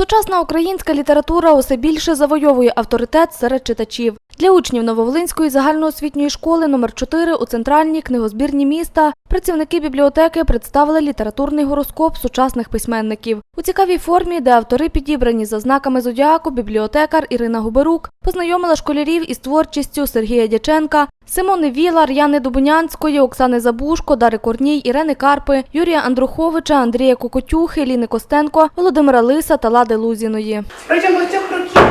Сучасна українська література усе більше завойовує авторитет серед читачів. Для учнів Нововолинської загальноосвітньої школи номер 4 у центральній книгозбірні міста працівники бібліотеки представили літературний гороскоп сучасних письменників. У цікавій формі, де автори підібрані за знаками зодіаку, бібліотекар Ірина Губерук познайомила школярів із творчістю Сергія Дяченка, Симони Вілар, Яни Дубунянської, Оксани Забушко, Дари Корній, Ірени Карпи, Юрія Андруховича, Андрія Кокотюхи, Ліни Костенко, Володимира Лиса та Лади Лузіної. Протягом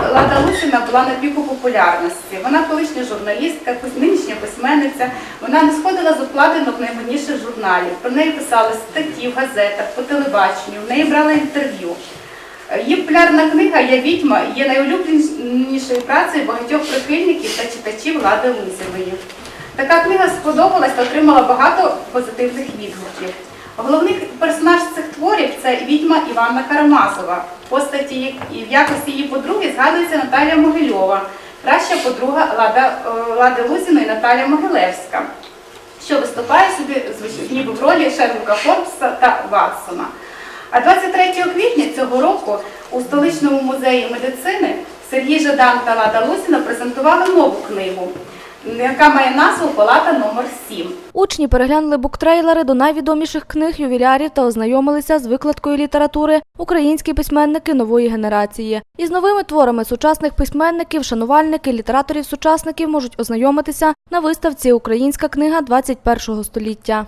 Лада Лусина була на піку популярності. Вона колишня журналістка, нинішня письменниця. Вона не сходила з обкладинок наймодніших журналів. Про неї писали статті в газетах, по телебаченню, в неї брали інтерв'ю. Її популярна книга Я відьма є найулюбленішою працею багатьох прихильників та читачів Лади Лузіної. Така книга сподобалась та отримала багато позитивних відгуків. Головний персонаж це відьма Іванна Карамазова. Постаті в якості її подруги згадується Наталія Могильова, краща подруга Лада, е, Лади Лузіної Наталія Могилевська, що виступає собі ніби в ролі Шерлока Холмса та Ватсона. А 23 квітня цього року у столичному музеї медицини Сергій Жадан та Лада Лузіна презентували нову книгу, яка має назву Палата номер 7 Учні переглянули буктрейлери до найвідоміших книг ювілярів та ознайомилися з викладкою літератури українські письменники нової генерації. Із новими творами сучасних письменників, шанувальники, літераторів-сучасників можуть ознайомитися на виставці Українська книга 21 століття.